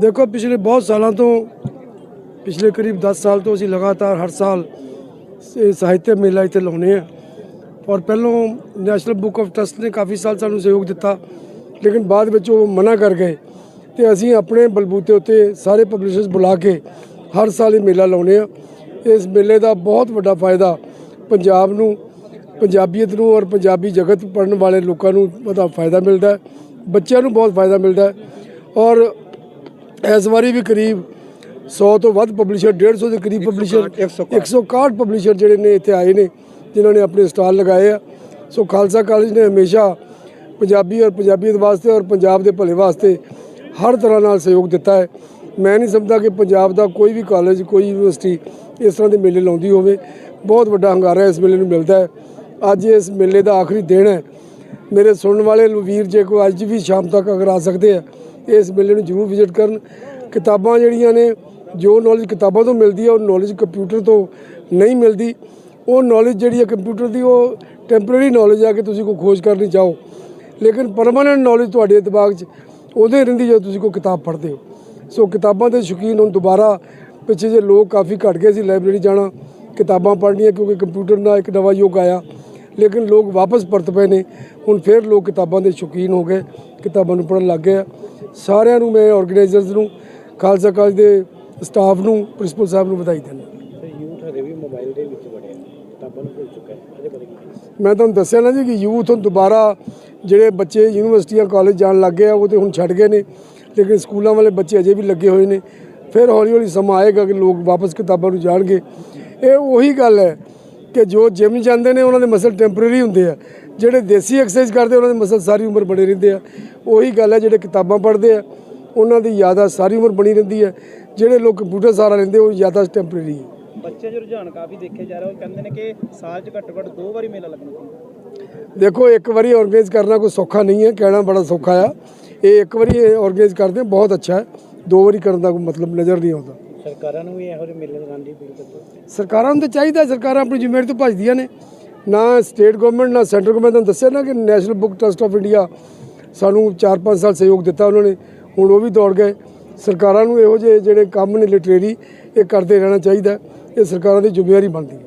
ਦੇਖੋ, ਪਿਛਲੇ ਬਹੁਤ ਸਾਲਾਂ ਤੋਂ, ਪਿਛਲੇ ਕਰੀਬ 10 ਸਾਲ ਤੋਂ ਅਸੀਂ ਲਗਾਤਾਰ ਹਰ ਸਾਲ ਸ- ਸਾਹਿਤਯ ਮੇਲਾ ਇੱਥੇ ਲਾਉਨੇ ਆ ਔਰ ਪਹਿਲੋਂ ਨੈਸ਼ਨਲ ਬੁੱਕ ਆਫ ਟਰਸਟ ਨੇ ਕਾਫੀ ਸਾਲ ਸਾਨੂੰ ਸਹਿਯੋਗ ਦਿੱਤਾ, ਲੇਕਿਨ ਬਾਅਦ ਵਿੱਚ ਉਹ ਮਨਾ ਕਰ ਗਏ ਤੇ ਅਸੀਂ ਆਪਣੇ ਬਲਬੂਤੇ ਉੱਤੇ ਸਾਰੇ ਪਬਲਿਸ਼ਰਸ ਬੁਲਾ ਕੇ ਹਰ ਸਾਲ ਇਹ ਮੇਲਾ ਲਾਉਨੇ ਆ ਇਸ ਮੇਲੇ ਦਾ ਬਹੁਤ ਵੱਡਾ ਫਾਇਦਾ ਪੰਜਾਬ ਨੂੰ, ਪੰਜਾਬੀਅਤ ਨੂੰ ਔਰ ਪੰਜਾਬੀ ਜਗਤ ਪੜਨ ਵਾਲੇ ਲੋਕਾਂ ਨੂੰ ਉਹਦਾ ਫਾਇਦਾ ਮਿਲਦਾ ਬੱਚਿਆਂ ਨੂੰ ਬਹੁਤ ਫਾਇਦਾ ਮਿਲਦਾ ਔਰ ਇਸ ਵਾਰੀ ਵੀ ਕਰੀਬ 100 ਤੋਂ ਵੱਧ ਪਬਲਿਸ਼ਰ 150 ਦੇ ਕਰੀਬ ਪਬਲਿਸ਼ਰ 161 ਪਬਲਿਸ਼ਰ ਜਿਹੜੇ ਨੇ ਇੱਥੇ ਆਏ ਨੇ ਜਿਨ੍ਹਾਂ ਨੇ ਆਪਣੇ ਸਟਾਲ ਲਗਾਏ ਆ। ਸੋ ਖਾਲਸਾ ਕਾਲਜ ਨੇ ਹਮੇਸ਼ਾ ਪੰਜਾਬੀ ਔਰ ਪੰਜਾਬੀਅਤ ਵਾਸਤੇ ਔਰ ਪੰਜਾਬ ਦੇ ਭਲੇ ਵਾਸਤੇ ਹਰ ਤਰ੍ਹਾਂ ਨਾਲ ਸਹਿਯੋਗ ਦਿੱਤਾ ਹੈ। ਮੈਂ ਨਹੀਂ ਸਮਝਦਾ ਕਿ ਪੰਜਾਬ ਦਾ ਕੋਈ ਵੀ ਕਾਲਜ ਕੋਈ ਯੂਨੀਵਰਸਿਟੀ ਇਸ ਤਰ੍ਹਾਂ ਦੇ ਮੇਲੇ ਲਾਉਂਦੀ ਹੋਵੇ। ਬਹੁਤ ਵੱਡਾ ਹੰਗਾਰਾ ਇਸ ਮੇਲੇ ਨੂੰ ਮਿਲਦਾ ਹੈ। ਅੱਜ ਇਸ ਮੇਲੇ ਦਾ ਆਖਰੀ ਦਿਨ ਹੈ। ਮੇਰੇ ਸੁਣਨ ਵਾਲੇ ਵੀਰ ਜੇ ਕੋਈ ਅੱਜ ਵੀ ਸ਼ਾਮ ਤੱਕ ਅਗਰ ਆ ਸਕਦੇ ਆ ਇਸ ਮੇਲੇ ਨੂੰ ਜ਼ਰੂਰ ਵਿਜ਼ਿਟ ਕਰਨ। ਕਿਤਾਬਾਂ ਜਿਹੜੀਆਂ ਨੇ, ਜੋ ਨੌਲੇਜ ਕਿਤਾਬਾਂ ਤੋਂ ਮਿਲਦੀ ਹੈ ਉਹ ਨੌਲੇਜ ਕੰਪਿਊਟਰ ਤੋਂ ਨਹੀਂ ਮਿਲਦੀ। ਉਹ ਨੌਲੇਜ ਜਿਹੜੀ ਹੈ ਕੰਪਿਊਟਰ ਦੀ, ਉਹ ਟੈਂਪਰੇਰੀ ਨੌਲੇਜ ਆ ਕਿ ਤੁਸੀਂ ਕੋਈ ਖੋਜ ਕਰਨੀ ਚਾਹੋ। ਲੇਕਿਨ ਪਰਮਾਨੈਂਟ ਨੌਲੇਜ ਤੁਹਾਡੇ ਦਿਮਾਗ 'ਚ ਉਹਦੇ ਰਹਿੰਦੀ ਜਦੋਂ ਤੁਸੀਂ ਕੋਈ ਕਿਤਾਬ ਪੜ੍ਹਦੇ ਹੋ। ਸੋ ਕਿਤਾਬਾਂ ਦੇ ਸ਼ੌਕੀਨ ਹੁਣ ਦੁਬਾਰਾ, ਪਿੱਛੇ ਜੇ ਲੋਕ ਕਾਫੀ ਘਟ ਗਏ ਸੀ ਲਾਇਬ੍ਰੇਰੀ ਜਾਣਾ, ਕਿਤਾਬਾਂ ਪੜ੍ਹਨੀਆਂ ਕਿਉਂਕਿ ਕੰਪਿਊਟਰ ਨਾਲ ਇੱਕ ਨਵਾਂ ਯੁੱਗ ਆਇਆ। ਲੇਕਿਨ ਲੋਕ ਵਾਪਸ ਪਰਤ ਪਏ ਨੇ। ਹੁਣ ਫਿਰ ਲੋਕ ਕਿਤਾਬਾਂ ਦੇ ਸ਼ੌਕੀਨ ਹੋ ਗਏ, ਕਿਤਾਬਾਂ ਨੂੰ ਪੜ੍ਹਨ ਲੱਗ ਗਏ ਆ। ਸਾਰਿਆਂ ਨੂੰ ਮੈਂ ਆਰਗੇਨਾਈਜ਼ਰਸ ਨੂੰ ਖਾਲਸਾ ਕਾਲਜ ਦੇ ਸਟਾਫ ਨੂੰ ਪ੍ਰਿੰਸੀਪਲ ਸਾਹਿਬ ਨੂੰ ਵਧਾਈ ਦਿੰਦਾ। ਯੂਥ ਹਜੇ ਵੀ ਮੋਬਾਈਲ ਦੇ ਵਿੱਚ ਵੜਿਆ ਕਿਤਾਬਾਂ ਨੂੰ ਭੁੱਲ ਚੁੱਕਾ ਹੈ? ਮੈਂ ਤੁਹਾਨੂੰ ਦੱਸਿਆ ਨਾ ਜੀ ਕਿ ਯੂਥ ਹੁਣ ਦੁਬਾਰਾ ਜਿਹੜੇ ਬੱਚੇ ਯੂਨੀਵਰਸਿਟੀਆਂ ਕਾਲਜ ਜਾਣ ਲੱਗ ਗਏ ਆ ਉਹ ਤੇ ਹੁਣ ਛੱਡ ਗਏ ਨੇ। ਲੇਕਿਨ ਸਕੂਲਾਂ ਵਾਲੇ ਬੱਚੇ ਅਜੇ ਵੀ ਲੱਗੇ ਹੋਏ ਨੇ। ਫਿਰ ਹੌਲੀ ਹੌਲੀ ਸਮਾਂ ਆਏਗਾ ਕਿ ਲੋਕ ਵਾਪਸ ਕਿਤਾਬਾਂ ਨੂੰ ਜਾਣਗੇ। ਇਹ ਉਹੀ ਗੱਲ ਹੈ ਕਿ ਜੋ ਜਿਮ ਜਾਂਦੇ ਨੇ ਉਹਨਾਂ ਦੇ ਮਸਲ ਟੈਂਪਰੇਰੀ ਹੁੰਦੇ ਆ। ਜਿਹੜੇ ਦੇਸੀ ਐਕਸਰਸਾਈਜ਼ ਕਰਦੇ ਉਹਨਾਂ ਦੇ ਮਸਲ ਸਾਰੀ ਉਮਰ ਬਣੇ ਰਹਿੰਦੇ ਆ। ਉਹੀ ਗੱਲ ਹੈ ਜਿਹੜੇ ਕਿਤਾਬਾਂ ਪੜ੍ਹਦੇ ਆ ਉਹਨਾਂ ਦੀ ਯਾਦਾਸ਼ਤ ਸਾਰੀ ਉਮਰ ਬਣੀ ਰਹਿੰਦੀ ਹੈ। ਜਿਹੜੇ ਲੋਕ ਕੰਪਿਊਟਰ ਸਹਾਰਾ ਲੈਂਦੇ ਉਹ ਯਾਦਾਸ਼ਤ ਟੈਂਪਰੇਰੀ ਹੈ। ਬੱਚੇ ਜੋ ਰੁਝਾਨ ਕਾਫੀ ਦੇਖੇ ਜਾ ਰਹੇ ਉਹ ਕਹਿੰਦੇ ਨੇ ਕਿ ਸਾਲ 'ਚ ਘੱਟੋ ਘੱਟ ਦੋ ਵਾਰੀ ਮੇਲਾ ਲੱਗਣਾ ਚਾਹੀਦਾ। ਦੇਖੋ ਇੱਕ ਵਾਰੀ ਆਰਗੇਨਾਈਜ਼ ਕਰਨਾ ਕੋਈ ਸੌਖਾ ਨਹੀਂ ਹੈ ਕਹਿਣਾ ਬੜਾ ਸੌਖਾ ਆ। ਇਹ ਇੱਕ ਵਾਰੀ ਆਰਗੇਨਾਈਜ਼ ਕਰਦੇ ਬਹੁਤ ਅੱਛਾ ਹੈ। ਦੋ ਵਾਰੀ ਕਰਨ ਦਾ ਕੋਈ ਮਤਲਬ ਨਜ਼ਰ ਨਹੀਂ ਆਉਂਦਾ। ਸਰਕਾਰਾਂ ਨੂੰ ਵੀ ਇਹੋ ਜਿਹੇ ਮੇਲੇ ਲਗਾਉਣ ਦੀ ਅਪੀਲ ਕਰਦੇ ਸਰਕਾਰਾਂ ਨੂੰ ਤਾਂ ਚਾਹੀਦਾ, ਸਰਕਾਰਾਂ ਆਪਣੀ ਜ਼ਿੰਮੇਵਾਰੀ ਤੋਂ ਭੱਜਦੀਆਂ ਨੇ। ਨਾ ਸਟੇਟ ਗਵਰਨਮੈਂਟ ਨਾ ਸੈਂਟਰ ਗਵਰਨਮੈਂਟ ਤੁਹਾਨੂੰ ਦੱਸਿਆ ਨਾ ਕਿ national book trust of India ਸਾਨੂੰ 4-5 ਸਾਲ ਸਹਿਯੋਗ ਦਿੱਤਾ ਉਹਨਾਂ ਨੇ, ਹੁਣ ਉਹ ਵੀ ਦੌੜ ਗਏ। ਸਰਕਾਰਾਂ ਨੂੰ ਇਹੋ ਜਿਹੇ ਜਿਹੜੇ ਕੰਮ ਨੇ ਲਿਟਰੇਰੀ ਇਹ ਕਰਦੇ ਰਹਿਣਾ ਚਾਹੀਦਾ। ਇਹ ਸਰਕਾਰਾਂ ਦੀ ਜ਼ਿੰਮੇਵਾਰੀ ਬਣਦੀ ਹੈ।